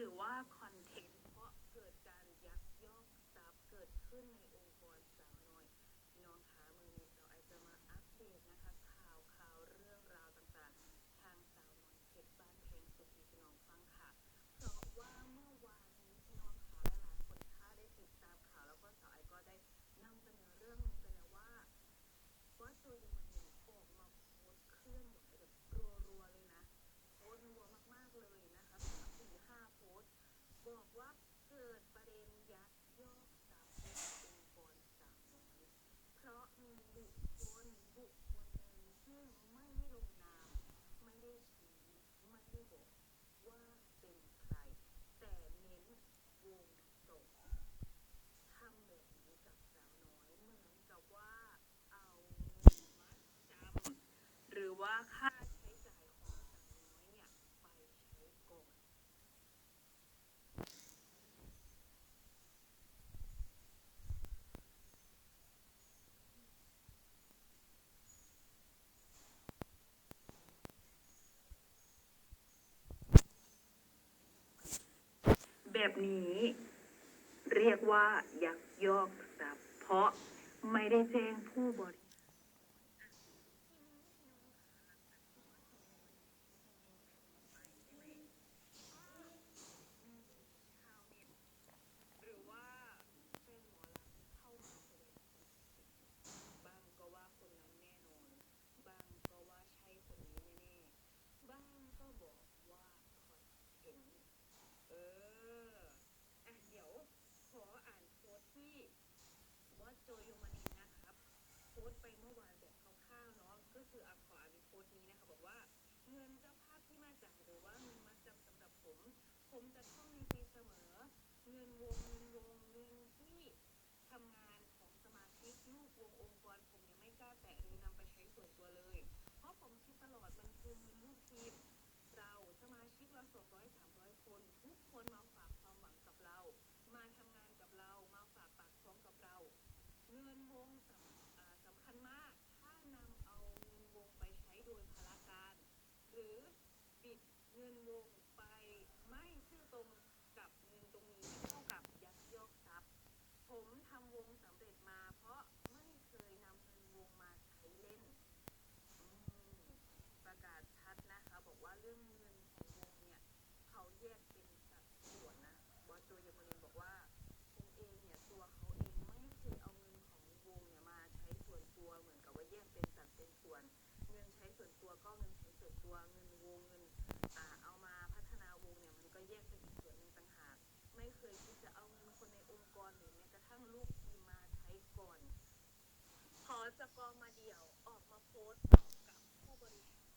รือว่าคอนเทนต์เพราะเกิดการยักยอกทรัพย์เกิดขึ้นในองค์กรสาวน้อยพี่น้องคะมือนี้สาวไอจะมาอัปเดตนะคะข่าวข่าวเรื่องราวต่างๆ ทางสาวน้อยเพชรบ้านเพลงสุขีพี่น้องฟังค่ะ เพราะว่าเมื่อวานนี้พี่น้องคะหลายๆคนถ้าได้ติดตามข่าวแล้วก็สาวไอก็ได้นำเสนอเรื่องนี้ไปแล้วว่า ว่าโจยมันเนี่ยออกมาโพสต์เคลื่อนไหวแบบรัวๆเลยนะ โพสต์รัวมากๆเลยนะคะสามสี่ห้าโพสต์บอกว่าเกิดประเด็นยักยอกทรัพย์ในองค์กรสาวน้อยเพราะมีบุคคลบุคคลหนึ่งซึ่งไม่ได้ลงนาม ไม่ได้ชี้ไม่ได้บอกว่าเป็นใคร แต่เน้นวงตกทำแบบนี้กับสาวน้อยเหมือนกับว่าเอาเงินมัดจำหรือว่าค่าใช้จ่ายของสาวน้อยเนี่ยไปใช้ก่อน แบบนี้ เรียกว่ายักยอกทรัพย์เพราะไม่ได้แจ้งผู้บริหรือว่าเป็นหมอลำเข้ามาแสดงบางก็ว่าคนนั้นแน่นอน บางก็ว่าใช่คนนี้แน่ๆ บางก็บอกว่าคอนเทนต์ เออ อะ เดี๋ยวขออ่านโพสต์ที่ โดยโจยมานินนะครับโพสต์ไปเมื่อวานแบบคร่าวๆเนาะก็คืออักขวานเป็นโพสต์นี้นะคะบอกว่าเงินเจ้าภาพที่มาจ่ายหรือว่าเงินมัดจำสำหรับผม ผมจะท่องในใจเสมอ เงินวงเงินวงเงินที่ทำงานของสมาชิกลูกวงองค์ เงินวงไปไม่ซื่อตรงกับเงินตรงนี้เท่ากับยักยอกทรัพย์ ผมทำวงสำเร็จมา เพราะไม่เคยนำเงินวงมาใช้เล่นอืมประกาศชัดนะคะ บอกว่าเรื่องเงินของวงเนี่ย เขาแยกเป็นสัดส่วนนะบอสโจเยโมนินบอกว่าผมเองเนี่ยตัวเขาเองไม่เคยเอาเงินของวงเนี่ยมาใช้ส่วนตัวเหมือนกับว่าแยกเป็นสัดเป็นส่วน เงินใช้ส่วนตัวก็เงินใช้ส่วนตัวเงินวง แยกเป็นอีกส่วนหนึ่งต่างหาก ไม่เคยที่จะเอาเงินคนในองค์กรหรือแม้กระทั่งลูกทีมมาใช้ก่อนขอสกอร์มาเดี่ยวออกมาโพสต์ตอบกับผู้บริหาร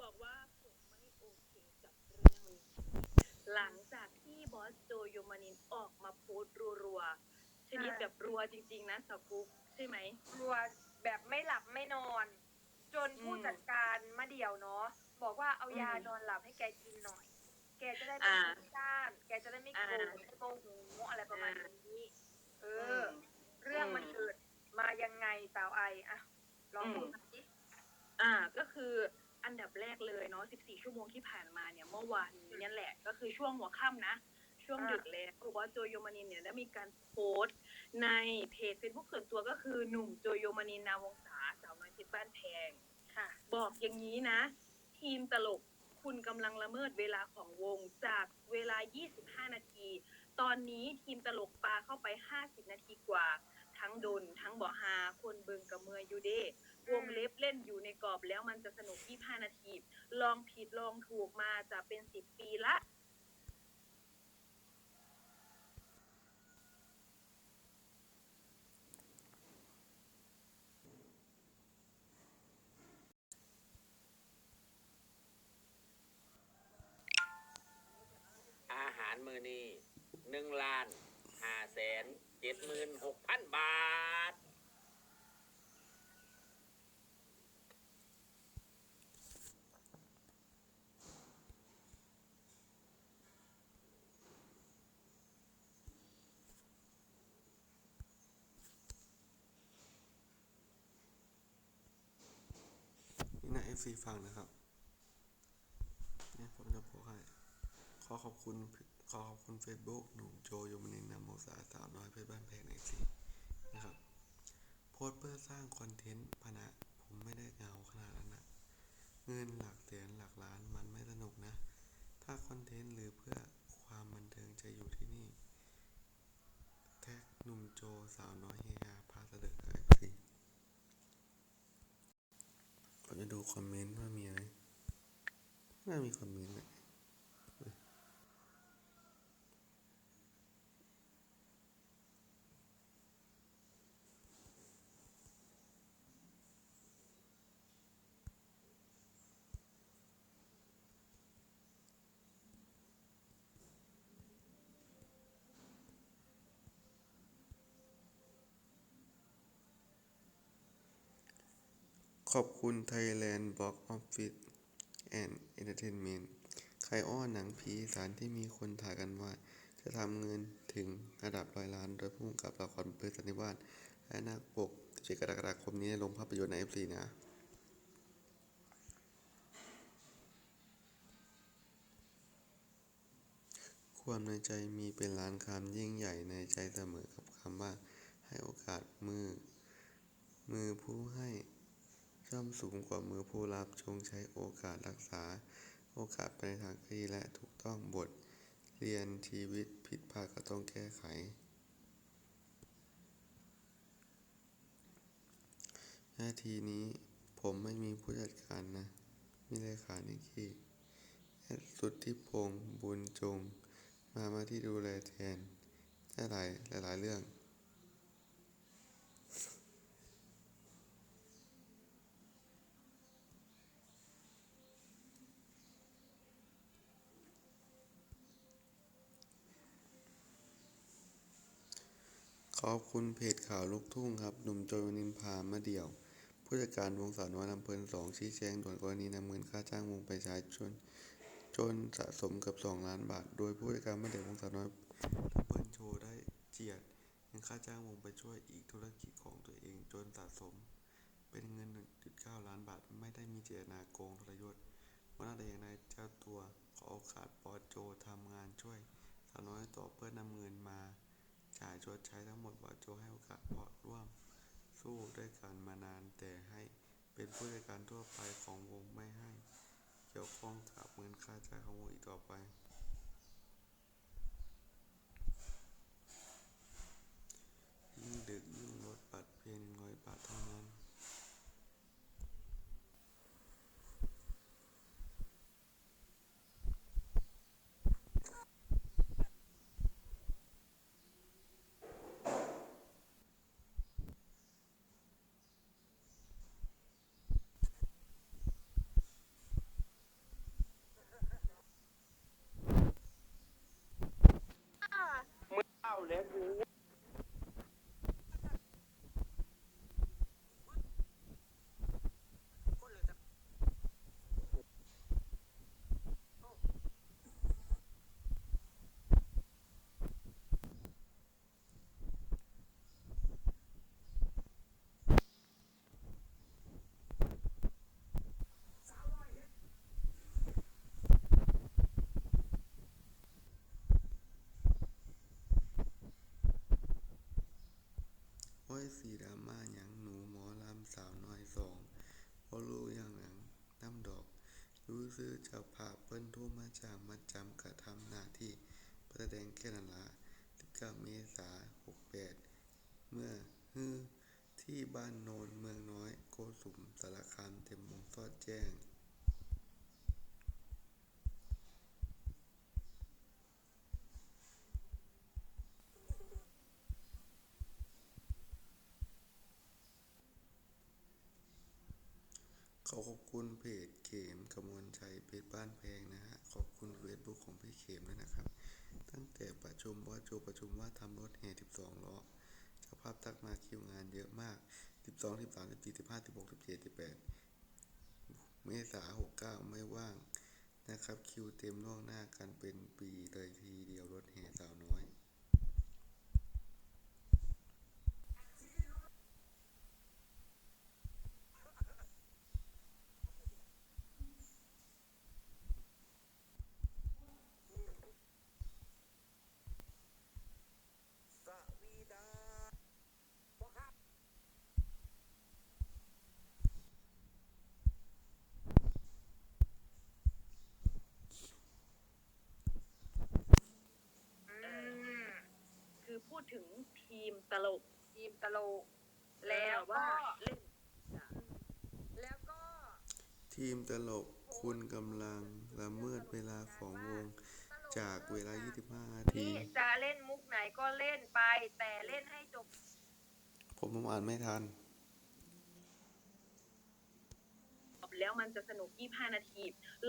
บอกว่าผมไม่โอเคกับเรื่องนี้หลังจากที่บอสโจโยมานินออกมาโพสต์รัวๆชนิดแบบรัวจริง ๆ นะสาวกุ๊กใช่ไหมกลัวแบบไม่หลับไม่นอน จนผู้จัดการมาเดี่ยวเนาะบอกว่าเอายานอนหลับให้แกกินหน่อย กจะได้ไม่อ่าฟุ้งซ่านแกจะได้ไม่โกรธอ่าไม่โมโหอะไรประมาณอ่านี้เอเอออ เรื่องมันอืมเกิดมายังไงสาวไออะลองอืมพูดมาสิอ่า ก็คืออันดับแรกเลยเนาะ 14 ชั่วโมงที่ผ่านมาเนี่ยเมื่อวานนี้เนี่ยแหละ ก็คือช่วงหัวค่ำนะ ช่วงดึกแล้วบอสโจโยมานินเนี่ยได้มีการโพสต์ในเพจ Facebook ส่วนตัวก็คือหนุ่มโจโยมานินนาวงศาสาวน้อยเพชรบ้านแพง ค่ะ บอกอย่างนี้นะ ทีมตลก คุณกำลังละเมิดเวลาของวงจากเวลา 25 นาที ตอนนี้ทีมตลกปลาเข้าไป 50 นาทีกว่า ทั้งดน ทั้งบ่อฮาคนเบิงกับเมืออยูเดวงเล็บเล่นอยู่ในกรอบแล้วมันจะสนุก 25 นาที ลองผิดลองถูกมาจะเป็น 10 ปีละ อาหาร มือนี้หนึ่งล้านห้าแสนเจ็ดหมื่นหกพันบาท นี่นะ FC ฟังนะครับ เนี่ยผมจะบอกให้ขอขอบคุณ ขอขอบคุณ Facebook หนุ่มโจยมนินทร์นำโมสาสาวน้อยเพชรบ้านแพงในสีนะครับ โพสเพื่อสร้างคอนเทนต์พนะผมไม่ได้เงาขนาดนั้นนะเงินหลักแสนหลักล้านมันไม่สนุกนะ ถ้าคอนเทนต์หรือเพื่อความบันเทิงจะอยู่ที่นี่ แท็กหนุ่มโจสาวน้อยเฮฮาพาเสด็จไอซีผมจะดูคอมเมนต์ว่ามีอะไรน่ามีคอมเมนต์นะ ขอบคุณ Thailand Box Office and Entertainment ใครอ้อนหนังผีสารที่มีคนถ่ายกันว่า จะทำเงินถึงระดับร้อยล้าน โดยพุ่งกับละครเพื่อสันนิวาสและนักปก17กรกฎาคมนี้ในโรงภาพยนตร์ใน F4 นะความในใจมีเป็นล้านคำยิ่งใหญ่ในใจเสมอกับคำว่าให้โอกาสมือ มือผู้ให้ ย่อมสูงกว่ามือผู้รับ จงใช้โอกาสรักษา โอกาสไปในทางที่ดีและถูกต้องบท เรียนชีวิตผิดพลาดก็ต้องแก้ไขนาทีนี้ผมไม่มีผู้จัดการนะ มีเลขานิกกี้แอสุดที่พงษ์บุญจง มามาที่ดูแลแทนได้หลายหลายเรื่อง ขอบคุณเพจข่าวลูกทุ่งครับหนุ่มโจยวนินพามาเดี่ยว ผู้จัดการวงสาวน้อยลำเพลินสองชี้แจงด่วนกรณีนำเงินค่าจ้างวงไปใช้จนจนสะสมเกือบสองล้านบาท โดยผู้จัดการมาเดี่ยววงสาวน้อยลำเพลินโชว์ได้เจียดเงินค่าจ้างวงไปช่วยอีกธุรกิจของตัวเองจนสะสม เป็นเงิน 1.9 ล้านบาทไม่ได้มีเจตนาโกงทรยศวันนั้นแต่อย่างใดเจ้าตัวขอโอกาสบอโจทำงานช่วยสาวน้อยต่อเพื่อนำเงินมา จ่ายชดใช้ทั้งหมดบอสโจให้โอกาสเพราะร่วมสู้ด้วยกันมานานแต่ให้เป็นผู้จัดการทั่วไปของวงไม่ให้ เกี่ยวข้องกับเงินค่าจ้างของวงอีกต่อไป ยิ่งดึกยิ่งลดบัตรเพียงหนึ่งร้อยบาทเท่านั้น เสีดราม่าหยังหนูหมอลำสาวน้อยสองบ่รู้อย่างหนังน้ำดอก รู้ซื้อเจ้าภาพเปิ้นทุ่มมาจากมาจำกระทำหน้าที่ประแสดงแค่นั้นละ19เมษา68 เมื่อฮือที่บ้านโนนเมืองน้อยโกสุมสารคามเต็มวงซอดแจ้ง อขอบคุณเพจเขมกมวลชัยเพจบ้านแพงนะฮะ ขอบคุณเฟซบุ๊กของพี่เขมด้วยนะครับ ตั้งแต่ประชุมว่าโจประชุมว่าทำรถแห่12ล้อเจ้าภาพทักมาคิวงานเยอะมาก 12 13 14 15 16 17 18 เมษา69 ไม่ว่างนะครับ คิวเต็มล่วงหน้ากันเป็นปีเลยทีเดียวรถแห่สาวน้อย ถึงทีมตลก ทีมตลก แล้วก็ว่าเล่นจ้ะแล้วก็ ทีมตลกคุณกำลังละเมิดเวลาของวงจากเวลา 25 นาทีนี่จะเล่นมุกไหนก็เล่นไป แต่เล่นให้จบ ผมผมอ่านไม่ทัน แล้วมันจะสนุก 25 นาที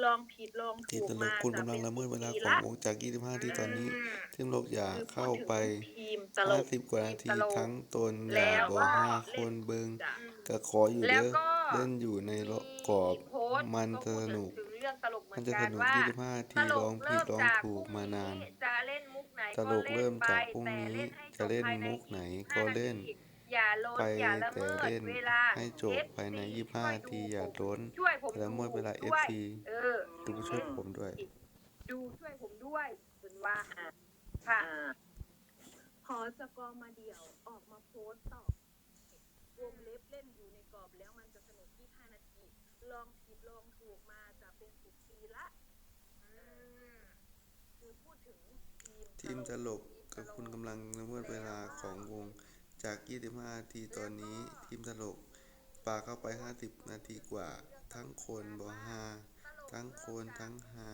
ลองผิดลองทีถูมกตลมากคุณจะกำลัเป็งนละเมิดเวลาปีของละ วงจาก 25นาทีตอนนี้อืมทีมลกอย่าคือพูเข้าดถึงไป ทีมตลก50 กว่านาทีตลกทั้งตนอแล้ย่าวบอกก็ห้าคนเบิงจ้ะ ก็ขออยู่แล้เด้วอก็ เล่นอยู่ในกรอบ โพสต์มันก็จะพูดสนุกถึงเรื่องตลกเหมืมัอนนจะสกันนุก ว่า 25นาตทีลลอกงผิเริ่ดมลองจากถูพกรุ่งมานาน นี้จะเล่นมุกไหนตก็ลกเล่เริ่นมไปจากพรุ่งแต่นี้เล่นให้จจะบเล่นภายในมุกไหนห้าก็นาเล่นที อย่าล้นไปอย่าละแต่เมิดเล่นเวลา ให้จบภายใน FC 25นาทีอย่าล้น ช่วยผมและเมื่อเวลาดูด้วย FC เออ ดูช่วยผมด้วย ดูช่วยผมด้วยคุณว่าค่ะอ่าพอสกอร์มาเดี่ยวออกมาโพสต์ตอบวงเล็บเล่นอยู่ในกรอบแล้วมันจะสนุก25นาที ลองผิดลองถูกมาจะเป็นสิบปีละ คือพูดถึงทีมทีมตลกกับคุณกำลังละเมิดเวลาของวง จาก 25 นาทีตอนนี้ทีมตลกปาเข้าไป 50 นาทีกว่า ทั้งคนบอฮาทั้งคนทั้งฮา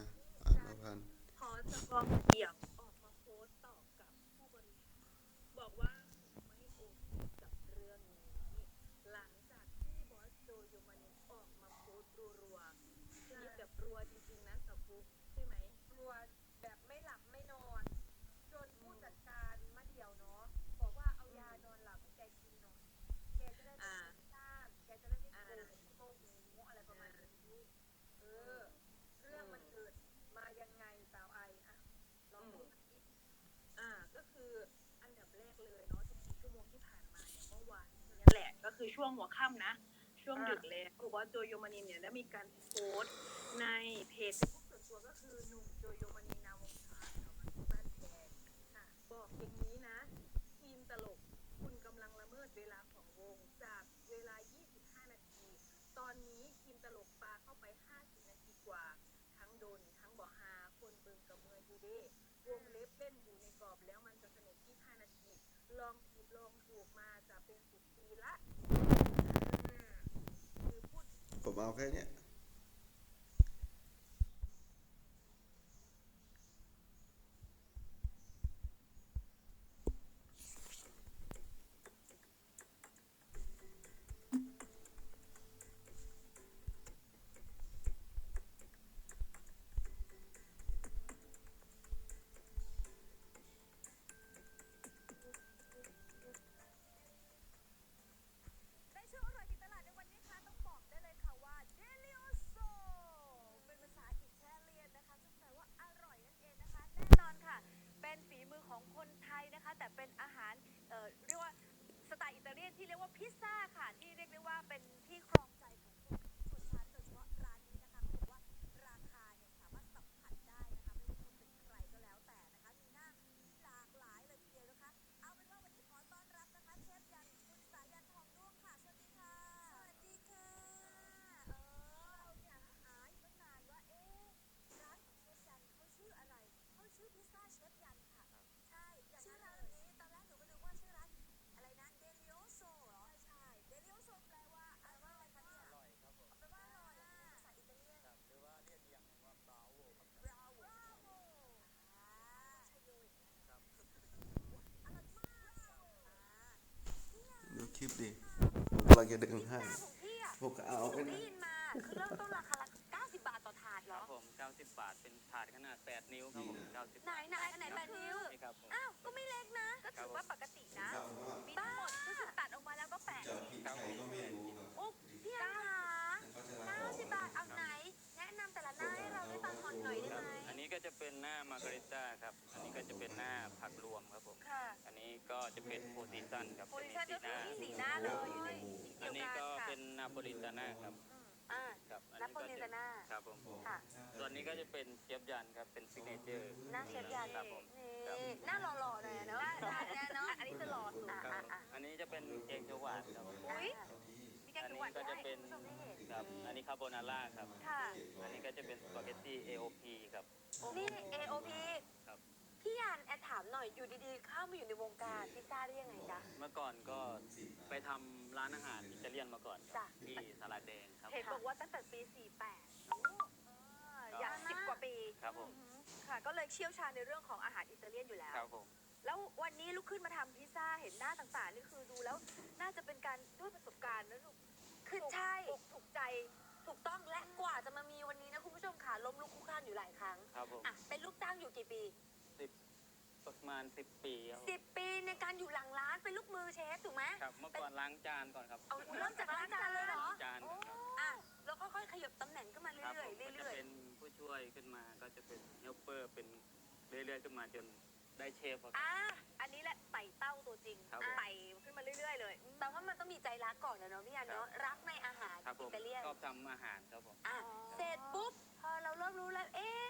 อ่านพันขอสกอร์เกี่ยวออกมาโพสต์ตอบกับผู้บริหารบอกว่าไม่โอเคกับเรื่องนี้ หลังจากที่บอสโจโยมานิออกมาโพสต์รัวๆนี่แบบรัวจริงๆนะกับฟุกใช่ไหม กลัวแบบไม่หลับไม่นอน จนผู้จัดการมาเดี่ยวเนาะบอกว่าเอายานอนหลับให้แกกินหน่อยแกจะได้ไม่ อ่าแกจะได้ไม่โกงโกหูอะไรประมาณนี้เออ เรื่องมันเกิดมายังไงสาวไออะลองพูอ่า ก็คืออันดับแรกเลยเนาะ14ชั่วโมงที่ผ่านมาเนี่ยเมื่อวานนี่แหละ ก็คือช่วงหัวค่ำนะ ช่วงดึกแล้วบอสโจโยมานินเนี่ยได้มีการโพสต์ในเพจทุกส่วนตัวก็คือหนุ่มโจโยมานินนามวงศาแถวบ้านแพงค่ะบอกอย่างนี้นะ ทีมตลกคุณกำลังละเมิดเวลาของวงจากเวลา 25 นาที ตอนนี้ทีมตลกปาเข้าไป 50 นาทีกว่า ทั้งโดน ทั้งบ่ฮาคนเบิงกับเมือยูเด้วงเล็บเล่นอยู่ในกรอบแล้วมันจะสนุก 25 นาที ลองผิดลองถูกมาจะเป็นสิบปีละ ผมเอาแค่เนี้ย ผมกำลังจะดึงให้ของพี่อะผมก็เอาหนูแค่ได้นั้นยินมาคือเริ่มต้นราคาละ90 บาทต่อถาดเหรครัอบผม 90 บาท เป็นถาดขนาด 8 นิ้วครับผม 90ไหนไหนอันไหนแปดนิ้ว นี่ครับผม อ้าว ก็ไม่เล็กนะ ก็ถือว่าปกตินะ มีทั้งหมดก็คือตัดออกมาแล้วก็แปะครับผมโอ้พี่อันคะ90 บาทเอาไหน แนะนำแต่ละหน้าให้เราได้ฟังก่อนหน่อยได้ครับไหมอันนี้ก็จะเป็นหน้ามาการิต้าครับ อันนี้ก็จะเป็นหน้าผักรวมครับผม ค่ะอันนี้ก็จะเป็นโพซิชันครับโพจะซิมีชั่นสีก็หคือน้าที่สีหน้าเลยสีอั นเดีนี้ยวก็กันค่ะเป็นนาโปลิตาน่าครับอืมอ่าครับ อันนานี้โปก็ลิจะตาน่าครับผมค่ะ ส่วนนี้ก็จะเป็นเชฟยันครับ เป็นซิกเนเจอร์ หน้าเชฟยันครับผมครับนี่หน้าหล่อๆหน่อยอะเนาะหน้าเนี่ยเนาะอันนี้จะหล่อสุดอะครับอะผมอะอันนี้จะเป็นแกงเขียวหวานครับผมอุ้ยมีแกงอันเขียวนี้หวานก็ด้วจะยเป็นคุณผู้ชมได้เห็นครับ อันนี้คาโบนาร่าครับ ค่ะ อันนี้ก็จะเป็นสปาเกตตี้ AOP ครับ นี่ AOP ครับ พี่ยานแอดถามหน่อยอยู่ดีๆเข้ามาอยู่ในวงการพิซซ่าได้ยังไงจ๊ะ เมื่อก่อนก็ไปทำร้านอาหารอิตาเลียนมาก่อนครับจ้ะ ที่สาราแดงครับ เห็นบอกว่าตั้งแต่ปี 48อย่างสิบกว่าปีครับผมค่ะ ก็เลยเชี่ยวชาญในเรื่องของอาหารอิตาเลียนอยู่แล้ว ครับผมแล้ววันนี้ลุกขึ้นมาทำพิซซ่าเห็นหน้าต่างๆ นี่คือดูแล้วน่าจะเป็นการด้วยประสบการณ์นะลูกคือใช่ ถูกถูกใจถูกต้องและกว่าจะมามีวันนี้นะคุณผู้ชมค่ะล้มลุกคลุกคลานอยู่หลายครั้ง ครับผม อะ เป็นลูกจ้างอยู่กี่ปี สิบประมาณสิบปีครับผมสิบปีในการอยู่หลังร้านเป็นลูกมือเชฟถูกไหมครับเมื่อก่อนล้างจานก่อนครับเอาเริ่มจากล้างจานเลยเหรอจานก่อนครับอะแล้วค่อยๆขยับตำแหน่งขึ้นมาคเรื่รับอยผมๆก็จะเรื่อยเป็นผู้ช่วยขึ้นมาก็จะเป็นเฮลเปอร์เป็นเรื่อยๆขึ้นมาจนได้เชฟครับ อ่าอันนี้แหละไต่เต้าตัวจริงครับผมไต่ขึ้นมาเรื่อยๆเลยๆแต่ว่ามันต้องมีใจรักก่อนนะเนาะพี่ยันเนาะ รักในอาหารครับผอิมตาเลียนชอบทำอาหารครับผม อะ เสร็จปุ๊บ พอเราเริ่มรู้แล้ว เอ๊ะ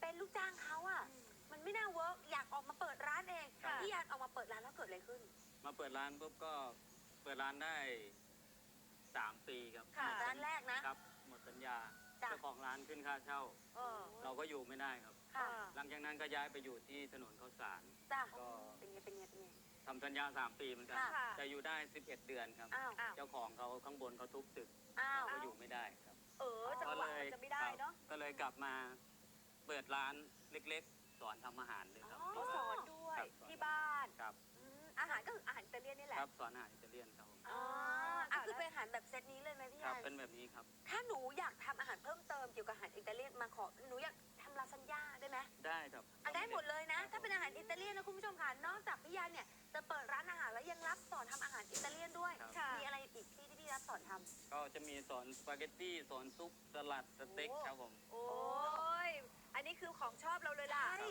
เป็นลูกจ้างเขาอะมัน ไม่น่าเวิร์กอยากออกมาเปิดร้านเองค่ะ พี่ยันออกมาเปิดร้านแล้วเกิดอะไรขึ้น มาเปิดร้านปุ๊บก็เปิดร้านได้สามปีครับค่ะ ร้านแรกนะ ครับ หมดสัญญาจ้ะ เจ้าของร้านขึ้นค่าเช่า เออเราก็อยู่ไม่ได้ครับ ค่ะหลังจากนั้นก็ย้ายไปอยู่ที่ถนนข้าวสาร จ้ะก็ เป็นไงเป็นไงเป็นไง ทำสัญญาสามปีเหมือนกันค่ะ แต่อยู่ได้11เดือนครับ อ้าวอ้าว เจ้าของเขาข้างบนเขาทุบตึกอ้าวเราก็อยู่ไม่ได้ครับเออจังหวะมันจะไม่ได้เนาะครับก็เลยกลับมาเปิดร้านเล็กๆส อนทำอาหารเลยครับอ๋อเขาสอนด้วยครับที่บ้านครับอืมอาหารก็คืออาหารอิตาเลียนนี่แหละครับสอนอาหารอิตาเลียนครับผมอ๋ออ่าก็คือเป็นอาหารแบบเซตนี้เลยไหมพี่ครัยับนเป็นแบบนี้ครับถ้าหนูอยากทำอาหารเพิ่มเติมเกี่ยวกับอาหารอิตาเลียนมาขอหนูอยากทำลาซานญ่าได้ไหม ได้ครับอะได้หมดเลยนะ ถ้าเป็นอาหารอิตาเลียนนะคุณผู้ชมค่ะ นอกจากพี่ยันเนี่ยจะเปิดร้านอาหารแล้วยังรับสอนทำอาหารอิตาเลียนด้วย ครับค่ะ มีอะไรอีกที่ที่พี่รับสอนทำก็จะมีสอนสปาเกตตี้สอนซุปสลัดสเต็กโอ้ครับผม โอ้ย อันนี้คือของชอบเราเลยล่ะใช่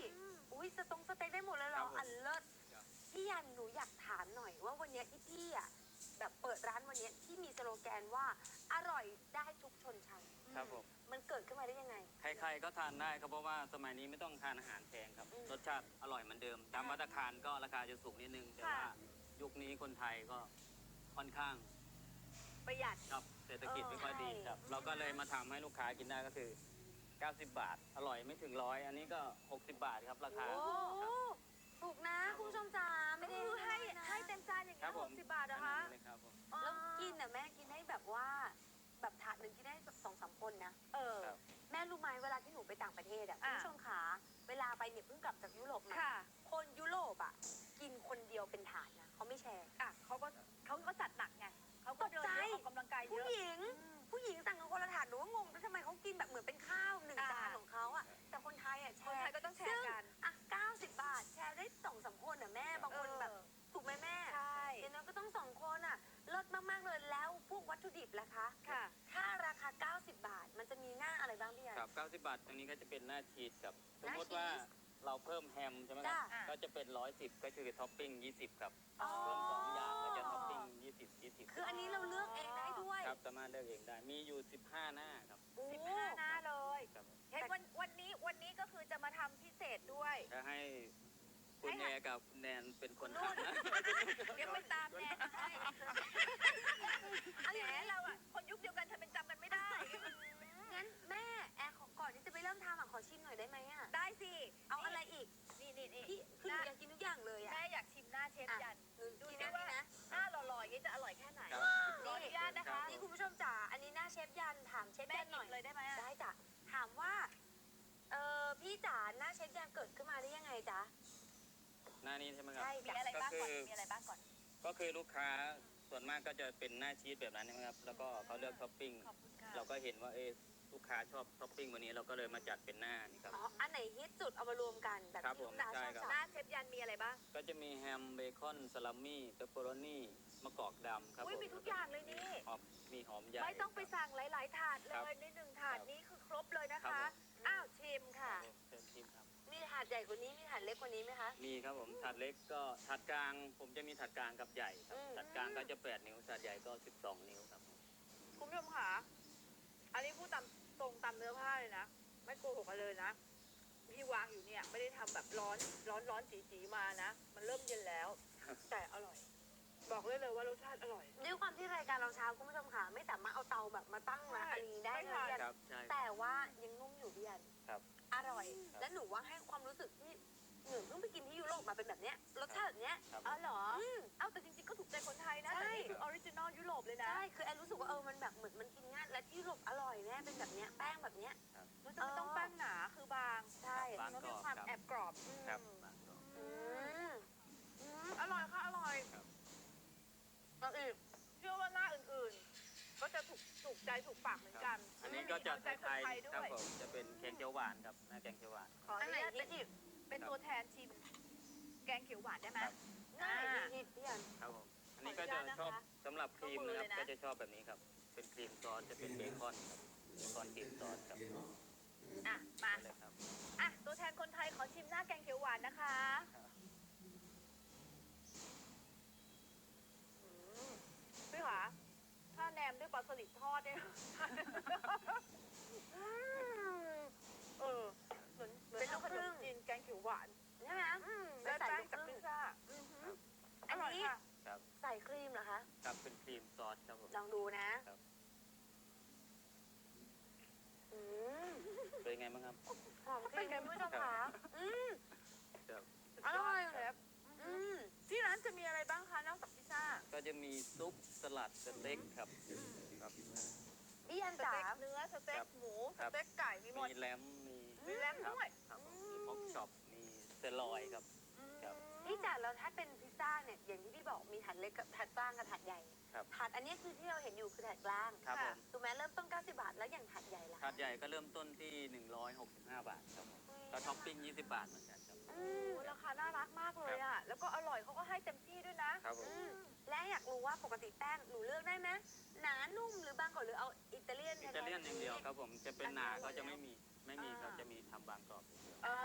อุ้ยสตงสเต็กได้หมดเลยเหรครัอบผม อันเลิศครับพี่ยันหนูอยากถามหน่อยว่าวันเนี้ยที่พี่อะแบบเปิดร้านวันเนี้ยที่มีสโลแกนว่าอร่อยได้ทุกชนชั้นครับผมมันเกิดขึ้นมาได้ยังไง ใครๆก็ทานได้ครับเพราะว่าสมัยนี้ไม่ต้องทานอาหารแพงครับ อืมรสชาติอร่อยเหมือนเดิม ตามมาตรฐานก็ราคาจะสูงนิดนึง แต่ค่ะ ว่ายุคนี้คนไทยก็ค่อนข้างประหยัด ครับเศรษฐกิจเออไม่ค่อยดีใช่ครับ เราก็เลยมาทำให้ลูกค้ากินได้ก็คือ 90 บาท อร่อยไม่ถึงร้อยอันนี้ก็ 60 บาทครับราคา โอ้ครับถูกนะคุณผู้ชมจ๋าไม่ได้คือให้นะให้เต็มจานอย่างครัเงี้บยผหมกสิบบาทนะคะอัเลยครับผมแล้วกินน่ะแม่กินได้แบบว่าแบบถาดหนึ่งกินได้แบบสองสามคนนะ เออ ครับ แม่รู้ไหมเวลาที่หนูไปต่างประเทศอะคุอะ ณผู้ชมขาเวลาไปเนี่ยเพิ่งกลับจากยุโรปมาค่ะคนยุโรปอะกินคนเดียวเป็นถาดนะเขาไม่แชร์ อะเขาก็เขาก็จัดหนักไง เขาก็เดินตกใจเยอะออกกำลังกายเยผู้อะหญิง ผู้หญิงสั่งกันคนละถาดหนูก็งงแล้วทำไมเขากินแบบเหมือนเป็นข้าวหนึ่งอ่าจานของเขาอะแต่คนไทยอะแชคนร์ไทยก็ต้องแชร์กันอะ90 บาท แชร์ได้สองสามคนอะแม่บางคนแบบเออถูกไหมแม่ใช่ อย่างนั้นก็ต้องสองคนอะเลิศมากๆเลยแล้วพวกวัตถุดิบล่ะคะค่ะ ถ้าราคา 90 บาทมันจะมีหน้าอะไรบ้างพี่อัน ครับ 90 บาท ตรงนี้ก็จะเป็นหน้าชีสครับสมมติหน้าชีสว่าเราเพิ่มแฮมใช่ไหมครับจ้ะก็จะเป็น 110 ก็คือท็อปปิ้ง 20 ครับอ๋อเพิ่มสองอย่าง ก็จะท็อปปิ้ง20 20คืออันนี้เราเลือกเองได้ด้วยครับสามารถเลือกเองได้ มีอยู่15หน้าครับโอ้สิบห้าหน้าเลยครับเห็นวันวันนี้วันนี้ก็คือจะมาทำพิเศษด้วยจะให้คุณให้แอหัดร์กับคุณแนนเป็นคนนู่นทำนะเดี๋ยวไปตามแนนมาให้แหมเราอะคนยุคเดียวกันทำเป็นจำกันไม่ได้งั้นแม่แอร์ขอก่อนที่จะไปเริ่มทำอะขอชิมหน่อยได้ไหมอะได้สิเอาอะไรอีกนี่นี่นี่พี่คือหนูอยากกินทุกอย่างเลยอะแม่อยากชิมหน้าเชฟยันหนูดูกินสิได้ว่าไหม นะหน้าหล่อๆอย่างนี้จะอร่อยแค่ไหนครับขออนุญาตนะคะ นี่คุณผู้ชมจ๋า อันนี้หน้าเชฟยันถามเชฟแม่ยันหหน่น่ออยยเลยได้ไหมอะได้จ้ะ ถามว่า เออพี่จ๋าหน้าเชฟยันเกิดขึ้นมาได้ยังไงจ๊ะ หน้านี้ใช่ไหมครับ ใช่มีจ้ะอะไรบ้างก่อน ก็คือ มีอะไรบ้างก่อน ก็คือลูกค้าส่วนมากก็จะเป็นหน้าชีสแบบนั้นใช่ไหมครับ แล้วก็เขาเลือกท็อปปิ้ง ขอบคุณค่ะ เราก็เห็นว่าเอะ ลูกค้าชอบท็อปปิ้งวันนี้เราก็เลยมาจัดเป็นหน้านี่ครับ อ๋ออันไหนฮิตสุดเอามารวมกันแบบครับที่ผมลูกค้าใช่ชอบครับสั่งหน้าเชฟยันมีอะไรบ้างก็จะมีแฮมเบคอนสลัมมี่เปปเปอโรนี่มะกอกดำครับอุ้ยผมมีทุกอย่างเลยนี่ หอมมีหอมใหญ่ ไม่ต้องไปสั่งหลาย ๆ ถาดเลครับยในหนึ่งถาดครับนี้คือครบเลยนะครัคะ บผม อ้าวชิมค่ะครับผมเชิญชิมครับ มีถาดใหญ่กว่านี้มีถาดเล็กกว่านี้ไหมคะ มีครับผมถาดเล็กก็ถาดกลาง ผมจะมีถาดกลางกับใหญ่ครับอืมถาดกลางก็จะ 8 นิ้วถาดใหญ่ก็ 12 นิ้วครับผมคุณผู้ชมค่ะ อันนี้พูดตามต รงตามเนื้อผ้าเลยนะ ไม่โกหกกันเลยนะ ที่วางอยู่เนี่ย ไม่ได้ทำแบบร้อนร้อนร้อนจีจีๆมานะ มันเริ่มเย็นแล้ว แต่อร่อย บอกเลยเลยว่ารสชาติอร่อย ด้วยความที่รายการเราเช้าคุณผู้ชมค่ะไม่สามารถเอาเตาแบบมาตั้งมาใช่อะไรอย่างนี้ได้ไม่เลยทันครับใช่แต่ว่ายังนุ่มอยู่พี่อันครับอร่อยครับและหนูว่าให้ความรู้สึกที่หนูเพิ่งไปกินที่ยุโรปมาเป็นแบบเนี้ยรสชาติแบบเนี้ยครับอ๋อเหรอเอ้าแต่จริงๆก็ถูกใจคนไทยนะใช่แต่นี่คือออริจินอลยุโรปเลยนะ ใช่ คือแอนรู้สึกว่าเออมัน อร่อยแน่เป็นแบบเนี้ยแป้งแบบเนี้ยมันจะไม่ต้องแป้งหนาคือบางใช่บางแล้วกรมีอบความครับ แอบกรอบอืมครับบางกรอบ อืมอืมอร่อยค่ะอร่อยครับ เอาอีกเชื่อว่าหน้าอื่นๆ ก็จะถูกถูกใจถูกปากเหมือนกันอันนี้ก็จะเอาใจคนไทยไทยๆด้ครับวยผมจะเป็นแกงเขียวหวานครับหน้าแกงเขียวหวาน ขอออันนุไหนญาตฮิเป็นตอีกเป็นตัวแทนชิม แกงเขียวหวานได้ไหม ครับง่ายอ่าฮิตพี่อัน ครับผมอันนี้ก็จะชอบสำหรับครีมนะครับยกมือเลยนะก็จะชอบแบบนี้ครับ เป็นครีมซอสจะเป็นเบคอนครับเบคอนครีมซอสครับอะ มาเลยครับอะ ตัวแทนคนไทยขอชิมหน้าแกงเขียวหวานนะคะครับอืมพี่ขาถ้าแหนมด้วยปลาสลิดทอดเนี่ยอืมเออ เหมือนเหมือนเป็นลูกขครึ่นงมจีนแกงเขียวหวาน ใช่ไหมอืมแล้แล้ววใส่แป้งลูกกับครึ่พิงซซ่าอือหืออัอนร่อยนี้ค่ะ ครับ ใส่ครีมเหรอคะ ครับเป็นครีมซอสครับผมลองดูนะ ครับ อืม เป็นไงบ้างครับ หอมครีมคุณผู้ชมค่ะอืมครับ อร่อยครับอืมที่ร้านจะมีอะไรบ้างคะนอกจากพิซซ่าก็จะมีซุปสลัดสเต็กครับครับพี่อันสจ๋าเต็กเนื้อสเต็ครักบหมูครัสบเต็กไก่มีหมดมีแรมมีมีแรมครับด้วยครับผมมีพ็อกช็อปมีเซลอยครับครับ พี่จ๋าแล้วถ้าเป็นพิซซ่าเนี่ยอย่างที่พี่บอกมีถาดเล็กกับถาดกลางกับถาดใหญ่ครับถาดอันนี้คือที่เราเห็นอยู่คือถาดกลางครับผม ถูกไหมเริ่มต้น 90 บาท แล้วอย่างถาดใหญ่ล่ะถาดใหญ่ก็เริ่มต้นที่ 165 บาทครับผมก็ท็อปปิ้ง 20 บาทเหมือนกันครับ อืมโอ้ราคาน่ารักมากเลยอะแล้วก็อร่อยเขาก็ให้เต็มที่ด้วยนะครับผม อืมและอยากรู้ว่าปกติแป้งหนูเลือกได้ไหมหนานุ่มหรือบางกรอบหรือเอาอิตาเลียนอิตาเลียนอย่างเดียวครับผม จะเป็นหนาก็จะไม่มี ไม่มีครับจะมีทำบางกรอบอย่างเดียว อ่า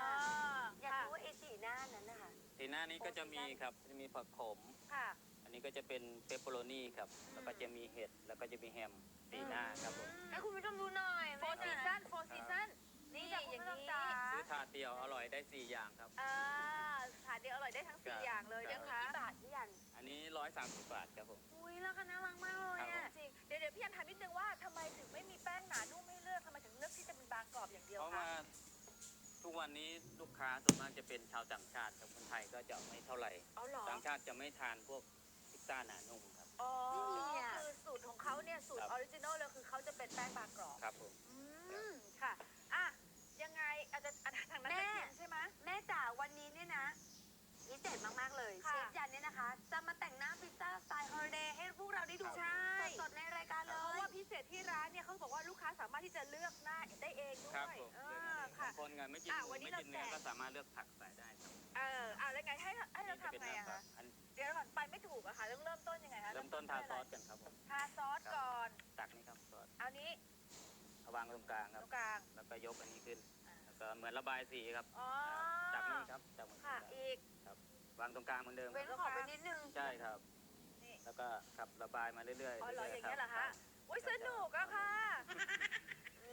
น้านี้ก็จะมีครับจะมีผักขม ค่ะ อันนี้ก็จะเป็นเปปเปอโรนีครับ แล้วก็จะมีเห็ด แล้วก็จะมีแฮมตีหน้าครับผมให้คุณผู้ชมดูหน่อยโฟร์ซีซั่นโฟร์ซีซั่นนี่อย่างนี้ซื้อถาดเดียวอร่อยได้ 4 อย่างครับอ่าถาดเดียวอร่อยได้ทั้งสี่อย่างเลยครับนะคะกี่บาทพี่อันอันนี้ 130 บาทครับผม อุ้ยราคาน่ารักมากเลยครับอะจริง เดี๋ยวเดี๋ยวพี่อันถามนิดนึงว่าทำไมถึงไม่มีแป้งหนานุ่มให้เลือกทำไมถึงเลือกที่จะเป็นบางกรอบอย่างเดียวเพราะคะว่า ทุกวันนี้ลูกค้าส่วนมากจะเป็นชาวต่างชาติครับคนไทยก็จะไม่เท่าไหร่เอาเหรอต่างชาติจะไม่ทานพวกพิซซ่าหนานุ่มครับ อ๋อนี่อะคือสูตรของเขาเนี่ยสูตรครัอบ อริจินอลเลยคือเขาจะเป็นแป้งบางกรอบ ครับผม อืม ค่ะ อะ ยังไงอาจจะอะทางนั้นจะชิมใช่ไหม แม่จ๋าวันนี้เนี่ยนะพิเศษมาก ๆ เลยเชค่ะ ฟยันเนี่ยนะคะ จะมาแต่งหน้าพิซซ่าสไตล์ฮอลิเดย์ให้พวกเราได้ดูใช่ สดๆในรายการเลเพราะย ว่าพิเศษที่ร้านเนี่ยเขาบอกว่าลูกค้าสามารถที่จะเลือกหน้าได้เองด้ครับวยผม เอเลือกอได้เลย ค่ะบางคนไงไม่กินอะหมูวันนี้ไม่กินเนื้อเราแจก ก็สามารถเลือกผักใส่ได้ครับเอออะแล้วไงให้ให้เรานี่จะเป็นทำไงน้ำอะซอคะสอันเดี๋ยวก่อนไปไม่ถูกอะค่ะต้องเริ่มต้นยังไงคะเริ่มต้นทาซอสกันครับผมทาซอสก่อนตักนี่ครับซอสเอานี้เอาวางตรงกลางคตรับ รงกลางแล้วก็ยกอันนี้ขึ้น อ่าแล้วก็เหมือนระบายสีครับอ๋อจากนี่ครับจากเหมือนค่ะกันอีก วางตรงกลางเหมือนเดิมเว้นขอบไปนิดนึง ใช่ครับ นี่ แล้วก็ขับระบายมาเรื่อยๆอ๋อเหรออย่างรื่เงี้ยเหรอคะบโอ้ยสนุกอะค่ะ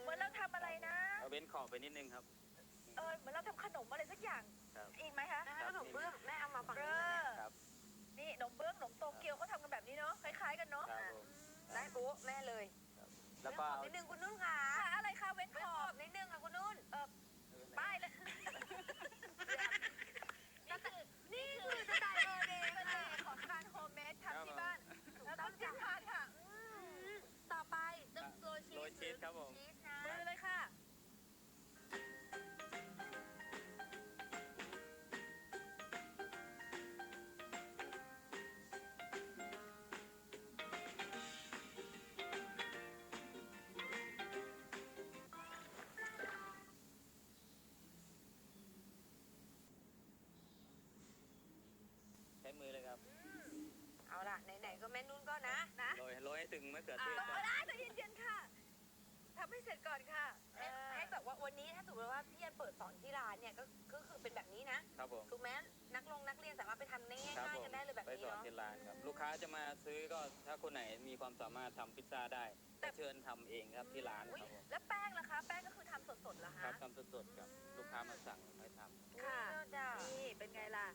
เหมือนเราทำอะไรนะเอาเว้นขอบไปนิดนึงครับ เออเหมือนเราทำขนมอะไรสักอย่างครับอีกไหมคะแม่ขนมเบื้องแม่เอามาฝั่งเอนี้นะอครับ นี่ขนมเบื้องขนมโตเกียวเขาทำกันแบบนี้เนาะคล้ายๆกันเนาะครับผม ได้ปุ๊แม่เลยแล้วก็เว้นขอบเอานิดนึงคุณนุ่นค่ะค่ะอะไรคะเว้นเว้ขนขออบบนิดนึงค่ะคุณนุ่นเออป้ายเลย มือเลยครับเอาล่ะไหนๆก็แม่นุ่นก็นะนะโรยโรยให้ถึงมะเขืออ่าเทศคเอารับได้ใจเย็นๆค่ะทำให้เสร็จก่อนค่ะเอให้อให้แบบว่าวันนี้ถ้าสมมติว่าพี่ยันเปิดสอนที่ร้านเนี่ยก็ก็คือเป็นแบบนี้นะครับผมถูกไหมนักลงนักเรียนสามารถไปทำได้ครับง่ายผๆมกันได้เลยแบบไปนี้สอนเนาะที่ร้านครับลูกค้าจะมาซื้อก็ถ้าคนไหนมีความสามารถทำพิซซ่าได้แต่ก็เชิญทำเองครับที่ร้านอุ๊ยครับผมแล้วแป้งล่ะคะ แป้งก็คือทำสดๆเหรอครัคะบทำสดๆครับลูกค้ามาสั่งไม่ทำค่ะอุ๊ยเลิศอะนี่เป็นไงล่ะ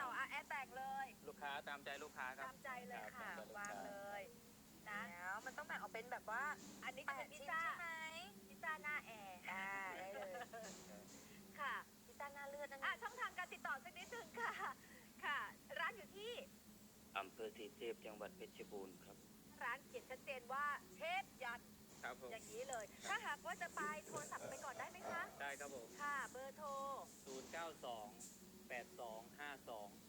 ต่ออะแอร์แตกเลย ลูกค้าตามใจลูกค้าครับ ตามใจเลยค่ะรับตามใจลูกวางค้าเลยนะแล้วมันต้องแบ่งออกเป็นแบบว่าอันนี้แปจะเป็ดนพิซชิ้นซ่าใช่ไหมพิซซ่าหน้าแอร์อ่าได้เลยค่ะพิซซ่าหน้าเลือดนั่นอะเองช่องทางการติดต่อสักนิดนึงค่ะ ค่ะ ร้านอยู่ที่อำเภอสีเทพจังหวัดเพชรบูรณ์ครับ ร้านเขียนชัดเจนว่าเชฟยันครับผมอย่างนี้เลย ถ้าหากว่าจะไปโทรศัพท์ไปก่อนได้ไหมคะ ได้ครับผม ค่ะ เบอร์โทร 092 8252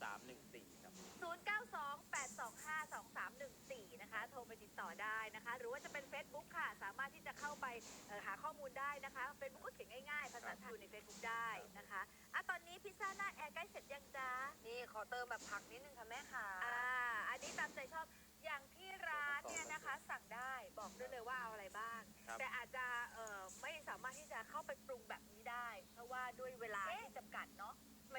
314 ครับ 0928252314 นะคะ โทรไปติดต่อได้นะคะ หรือว่าจะเป็น Facebook ค่ะ สามารถที่จะเข้าไปเอ่อหาข้อมูลได้นะคะ Facebook ก็เขียนง่ายๆ ภาษาไทยอยู่ใน Facebook ได้นะคะอะตอนนี้พิซซ่าหน้าแอร์ใกล้เสร็จยังจ๊ะ นี่ขอเติมแบบผักนิดนึงค่ะแม่ค่ะ อ่า อันนี้ตามใจชอบ อย่างที่ร้านเนี่ยนะคะ สั่งได้บอกได้เลยว่าเอาอะไรบ้าง ครับ แต่อาจจะเอ่อไม่สามารถที่จะเข้าไปปรุงแบบนี้ได้ เพราะว่าด้วยเวลาที่จำกัดเนาะหม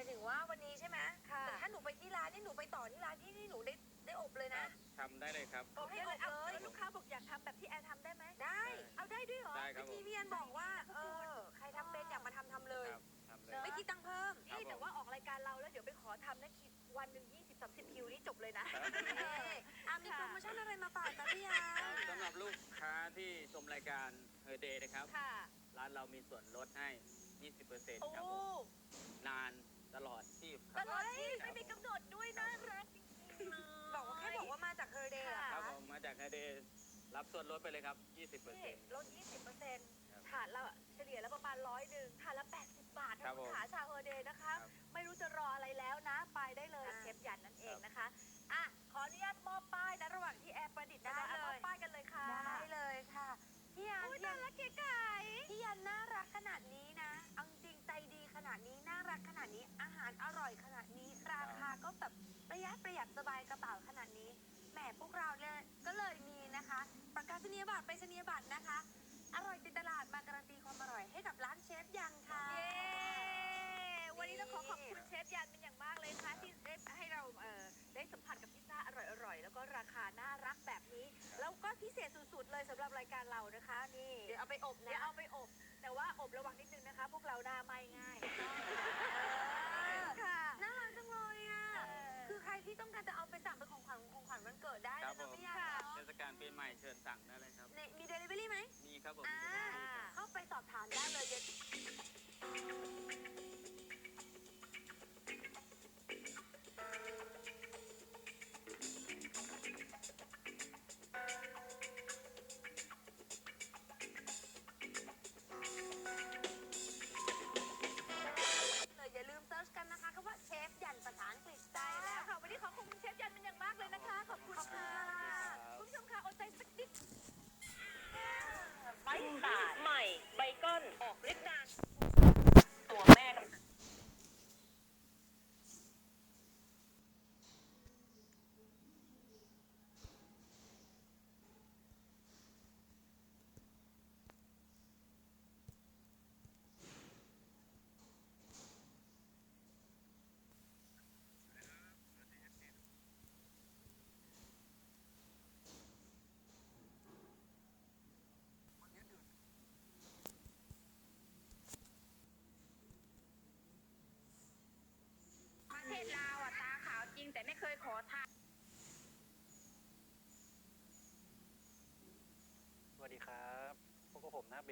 ายถึงว่าวันนี้ใช่ไหมค่ะแต่ถ้าหนูไปที่ร้านนี่หนูไปต่อที่ร้านที่นี่หนูได้ได้อบเลยนะทำได้เลยครับเอาให้เดี๋ยวอเลยบเอาเลยแล้วลูกค้าบอกอยากทำแบบที่แอนทำได้ไหมได้ เอาได้ด้วยเหรอได้ครับผที่มพี่แอนบอกว่าเออใครทำเป็นอยากมาทำทำเลย ครับทำเลยเนอะไม่คิดตังค์เพิ่ม ครับนี่ผมแต่ว่าออกรายการเราแล้วเดี๋ยวไปขอทำนะคิดวันหนึ่ง20 30คิวนี่จบเลยนะ เอ๊ะอะมีโปรโมชั่นอะไรมาฝากจ๊ะพี่ยาสำหรับลูกค้าที่ชมรายการเฮอร์เดย์นะครับ ค่ะ ร้านเรามีส่วนลดให้ 20%โอ้ ครับผมนาน ตลอดชีพคตรับลอดชีพไม่มีกำหนดด้วยน่ารักจริงๆเลยบอกว่าแค่บอกว่ามาจากเฮอร์เดย์เหรอครัคะบผมมาจากเฮอร์เดย์รับส่วนลดไปเลยครับนี่20%ลด20%ถาดละเฉลี่ยแล้วประมาณร้อยหนึ่งถาดละ 80 บาทครันะบคุณผมขาชาวเฮอร์เดย์นะคะ ครับไม่รู้จะรออะไรแล้วนะ ไปได้เลยเชฟยันนั่นเองนะคะ อะ ขออนุญาตมอบป้ายนะ ระหว่างที่แอร์ประดิษฐ์นะได้อะเลยมอบป้ายกันเลยค่ะได้เลยค่ะพี่ยาอุ้ยพี่น่ายารักเก๋ไก่ พี่ยันน่ารักขนาดนี้นะเอาจริงใจดีขนาดนี้น่ารักขนาดนี้อาหารอร่อยขนาดนี้ราคาก็แบบประหยัดประหยัดสบายกระเป๋าขนาดนี้แหมพวกเราเนี่ยก็เลยมีนะคะ ประกาศนียบัตรไปชนียบัตรนะคะ อร่อยติดตลาดมาการันตีความอร่อยให้กับร้านเชฟยังค่ะ วันนี้ต้องขอขอบคุณเชฟยันเป็นอย่างมากเลยค่ะที่ได้ให้เราเอ่อได้สัมผัสกับพิซซ่าอร่อยๆ แล้วก็ราคาน่ารักแบบนี้ แล้วก็พิเศษสุดๆเลยสำหรับรายการเรานะคะนี่เดี๋ยวเอาไปอบเดี๋ยวนะเอาไปอบ แต่ว่าอบระวังนิดนึงนะคะ พวกเราหน้าไหม้ง่ายค่ะ น่ารักจังเลยอะ เออ คือใครที่ต้องการจะเอาไปสั่งเป็นของขวัญของขวัญวันเกิดได้ครันะบผมพี่ยันค่ะเนาะเทศกาลปีใหม่เชิญสั่งได้เลยครับ ในมีเดลิเวอรี่ไหมมีครับผมอ่า เข้าไปสอบถามได้เลยเดี๋ยว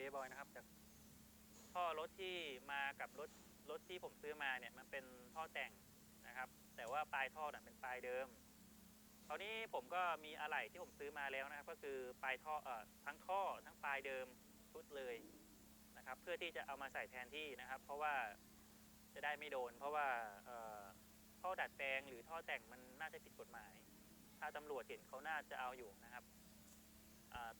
บผมนะเบย์บอยนะครับจากท่อรถที่มากับรถรถที่ผมซื้อมาเนี่ยมันเป็นท่อแต่งนะครับ แต่ว่าปลายท่อน่ะเป็นปลายเดิมคราวนี้ผมก็มีอะไหล่ที่ผมซื้อมาแล้วนะครับ ก็คือปลายท่อเอ่อทั้งท่อทั้งปลายเดิมชุดเลยนะครับ เพื่อที่จะเอามาใส่แทนที่นะครับ เพราะว่าจะได้ไม่โดน เพราะว่าเอ่อท่อดัดแปลงหรือท่อแต่งมันน่าจะผิดกฎหมาย ถ้าตำรวจเห็นเขาน่าจะเอาอยู่นะครับอ่า